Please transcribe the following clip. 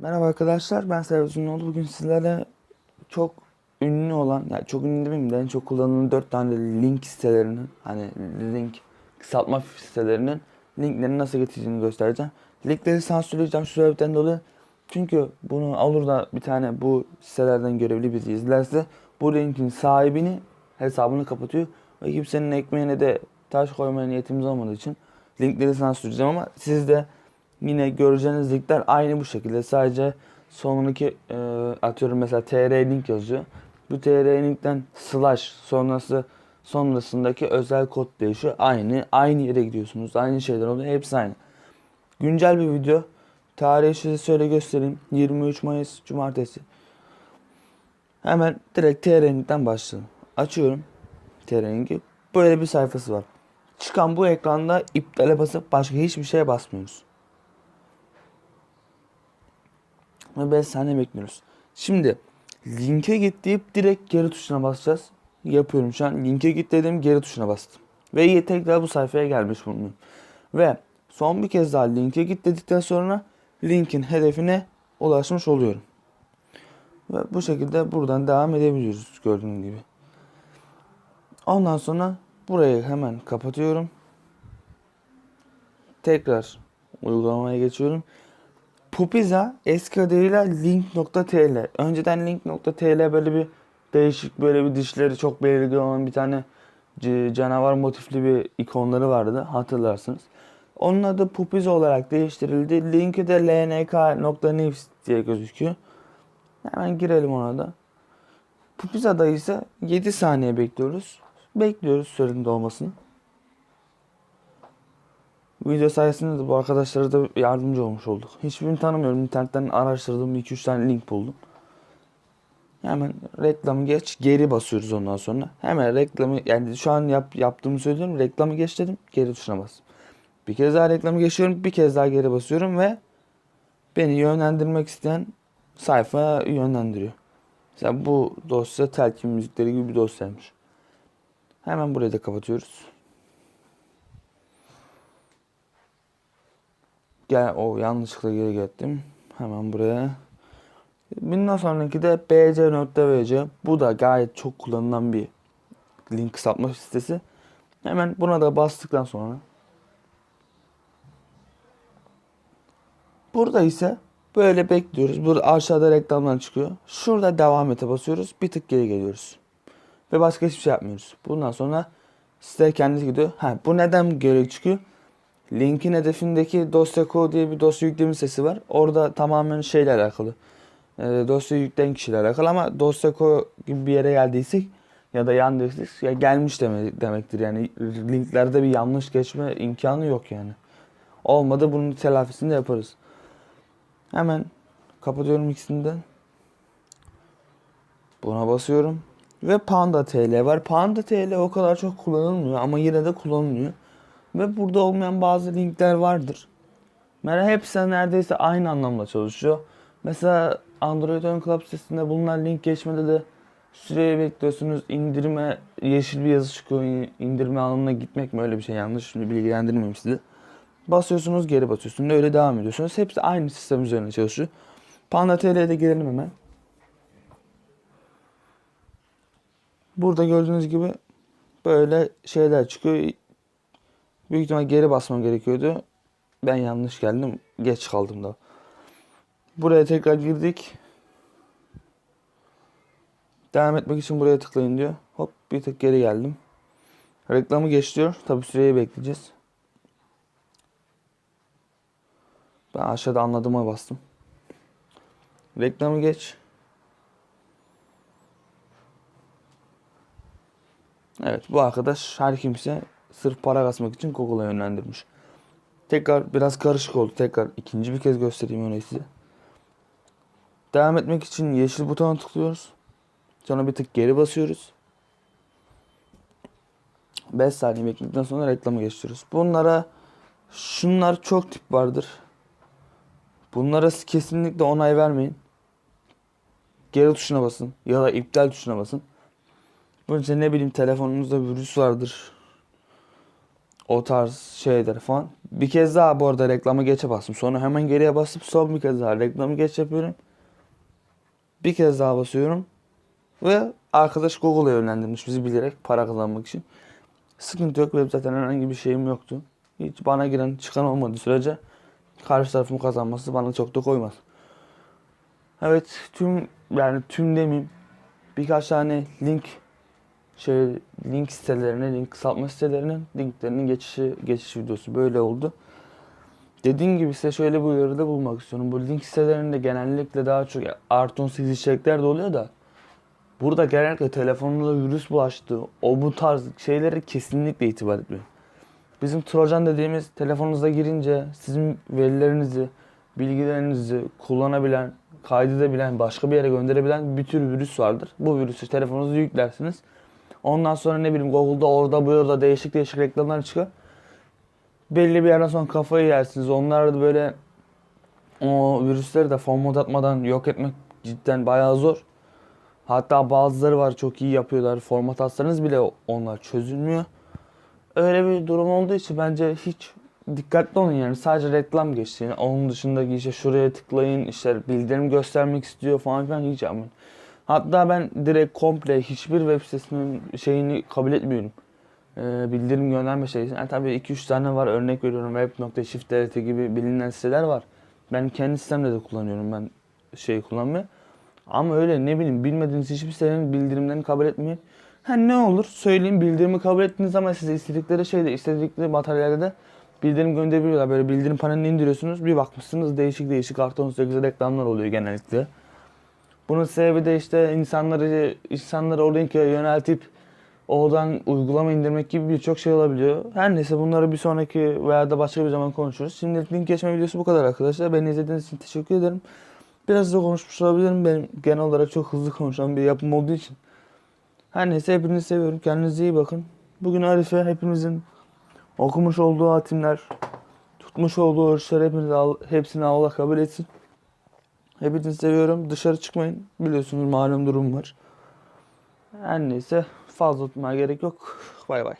Merhaba arkadaşlar ben Servet Uzunluoğlu. Bugün sizlere çok ünlü olan, yani çok ünlü demeyeyim de en çok kullanılan 4 tane link sitelerinin, hani link kısaltma sitelerinin linklerini nasıl getireceğini göstereceğim. Linkleri sansürleyeceğim şu sebepten dolayı. Çünkü bunu olur da bir tane bu sitelerden görevli biri izlerse bu linkin sahibini hesabını kapatıyor. Ve kimsenin ekmeğine de taş koymaya niyetimiz olmadığı için linkleri sansürleyeceğim ama siz de yine göreceğiniz linkler aynı bu şekilde. Sadece sonundaki e, atıyorum mesela tr link yazıyor. Bu tr linkten slash sonrası sonrasındaki özel kod değişiyor. Aynı aynı yere gidiyorsunuz. Aynı şeyler oluyor. Hepsi aynı. Güncel bir video. Tarihi size şöyle göstereyim. 23 Mayıs Cumartesi. Hemen direkt tr linkten başlayalım. Açıyorum tr linki. Böyle bir sayfası var. Çıkan bu ekranda iptale basıp başka hiçbir şeye basmıyoruz. Ve 5 saniye bekliyoruz. Şimdi linke git deyip direkt geri tuşuna basacağız. Yapıyorum şu an. Linke git dedim geri tuşuna bastım. Ve tekrar bu sayfaya gelmiş bulunuyorum. Ve son bir kez daha linke git dedikten sonra linkin hedefine ulaşmış oluyorum. Ve bu şekilde buradan devam edebiliyoruz gördüğünüz gibi. Ondan sonra burayı hemen kapatıyorum. Tekrar uygulamaya geçiyorum. Pupiza eski adıyla link.tl. Önceden link.tl böyle bir değişik böyle bir dişleri çok belirgin olan bir tane canavar motifli bir ikonları vardı hatırlarsınız. Onun adı Pupiza olarak değiştirildi. Linki de lnk.news diye gözüküyor. Hemen girelim ona da. Pupiza'da ise 7 saniye bekliyoruz. Bekliyoruz sürenin dolmasını. Video sayesinde de bu arkadaşlara da yardımcı olmuş olduk. Hiçbirini tanımıyorum. İnternetten araştırdım. 2-3 tane link buldum. Hemen reklamı geç. Geri basıyoruz ondan sonra. Hemen reklamı yani şu an yap, yaptığımı söylüyorum. Reklamı geç dedim. Geri tuşuna bas. Bir kez daha reklamı geçiyorum. Bir kez daha geri basıyorum ve beni yönlendirmek isteyen sayfaya yönlendiriyor. Mesela bu dosya telkin müzikleri gibi bir dosyaymış. Hemen burayı da kapatıyoruz. Gel o yanlışlıkla geri gittim. Hemen buraya. Bundan sonraki de bc.vc. Bu da gayet çok kullanılan bir link kısaltma sitesi. Hemen buna da bastıktan sonra Burada ise böyle bekliyoruz. Burada aşağıda reklamlar çıkıyor. Şurada devam ete basıyoruz. Bir tık geri geliyoruz. Ve başka hiçbir şey yapmıyoruz. Bundan sonra site kendisi gidiyor. Ha, bu neden geri çıkıyor? Linkin hedefindeki dosya.co diye bir dosya yükleme sitesi var. Orada tamamen şeyle alakalı. E, dosya yükleyen kişiyle alakalı ama dosya.co gibi bir yere geldiysek ya da yandıysak ya gelmiş deme, demektir. Yani linklerde bir yanlış geçme imkanı yok yani. Olmadı bunun telafisini de yaparız. Hemen kapatıyorum ikisini de. Buna basıyorum. Ve Panda TL var. Panda TL o kadar çok kullanılmıyor ama yine de kullanılıyor. Ve burada olmayan bazı linkler vardır. Mesela hepsi neredeyse aynı anlamda çalışıyor. Mesela Android Ön Club sitesinde bulunan link geçmede de süreyi bekliyorsunuz. İndirme yeşil bir yazı çıkıyor. İndirme alanına gitmek mi öyle bir şey yanlış. Şimdi bilgilendirmeyeyim sizi. Basıyorsunuz geri basıyorsunuz. Öyle devam ediyorsunuz. Hepsi aynı sistem üzerine çalışıyor. Panda TL'ye de girelim hemen. Burada gördüğünüz gibi böyle şeyler çıkıyor. Büyük ihtimal geri basmam gerekiyordu. Ben yanlış geldim. Geç kaldım da. Buraya tekrar girdik. Devam etmek için buraya tıklayın diyor. Hop bir tık geri geldim. Reklamı geç diyor. Tabi süreyi bekleyeceğiz. Ben aşağıda anladığıma bastım. Reklamı geç. Evet bu arkadaş her kimse sırf para kasmak için Google'a yönlendirmiş. Tekrar biraz karışık oldu. Tekrar ikinci bir kez göstereyim öyle size. Devam etmek için yeşil butona tıklıyoruz. Sonra bir tık geri basıyoruz. 5 saniye bekledikten sonra reklamı geçiyoruz. Bunlara şunlar çok tip vardır. Bunlara kesinlikle onay vermeyin. Geri tuşuna basın ya da iptal tuşuna basın. Bunun için ne bileyim telefonunuzda virüs vardır. O tarz şeyler falan. Bir kez daha bu arada reklamı geçe bastım. Sonra hemen geriye basıp son bir kez daha reklamı geç yapıyorum. Bir kez daha basıyorum. Ve arkadaş Google'a yönlendirmiş bizi bilerek para kazanmak için. Sıkıntı yok. Benim zaten herhangi bir şeyim yoktu. Hiç bana giren çıkan olmadığı sürece karşı tarafın kazanması bana çok da koymaz. Evet tüm yani tüm demeyeyim birkaç tane link şey link sitelerine, link kısaltma sitelerinin linklerinin geçişi geçiş videosu böyle oldu. Dediğim gibi size şöyle bir uyarıda bulmak istiyorum. Bu link sitelerinde genellikle daha çok artı 18 içerikler de oluyor da burada genellikle telefonunuzda virüs bulaştı. O bu tarz şeylere kesinlikle itibar etmeyin. Bizim Trojan dediğimiz telefonunuza girince sizin verilerinizi, bilgilerinizi kullanabilen, kaydedebilen, başka bir yere gönderebilen bir tür virüs vardır. Bu virüsü telefonunuza yüklersiniz. Ondan sonra ne bileyim Google'da orada burada değişik değişik reklamlar çıkar. Belli bir yerden sonra kafayı yersiniz. Onlar da böyle o virüsleri de format atmadan yok etmek cidden bayağı zor. Hatta bazıları var çok iyi yapıyorlar. Format atsanız bile onlar çözülmüyor. Öyle bir durum olduğu için bence hiç dikkatli olun yani sadece reklam geçtiğini onun dışındaki işte şuraya tıklayın işte bildirim göstermek istiyor falan filan hiç yapmayın. Hatta ben direkt komple hiçbir web sitesinin şeyini kabul etmiyorum. Ee, bildirim gönderme şeysi. Yani tabii 2-3 tane var örnek veriyorum web.shift.dt gibi bilinen siteler var. Ben kendi sitemde de kullanıyorum ben şey kullanmayı. Ama öyle ne bileyim bilmediğiniz hiçbir sitenin bildirimlerini kabul etmeyin. Ha ne olur söyleyeyim bildirimi kabul ettiniz ama size istedikleri şeyde istedikleri materyalde de bildirim gönderebiliyorlar. Böyle bildirim panelini indiriyorsunuz bir bakmışsınız değişik değişik artı 18 reklamlar oluyor genellikle. Bunun sebebi de işte insanları insanları o linke yöneltip oradan uygulama indirmek gibi birçok şey olabiliyor. Her neyse bunları bir sonraki veya da başka bir zaman konuşuruz. Şimdilik link geçme videosu bu kadar arkadaşlar. Beni izlediğiniz için teşekkür ederim. Biraz da konuşmuş olabilirim. Benim genel olarak çok hızlı konuşan bir yapım olduğu için. Her neyse hepinizi seviyorum. Kendinize iyi bakın. Bugün Arife hepimizin okumuş olduğu hatimler, tutmuş olduğu ölçüler hepiniz, hepsini Allah kabul etsin. Hepinizi seviyorum. Dışarı çıkmayın. Biliyorsunuz malum durum var. Her neyse fazla tutmaya gerek yok. Bay bay.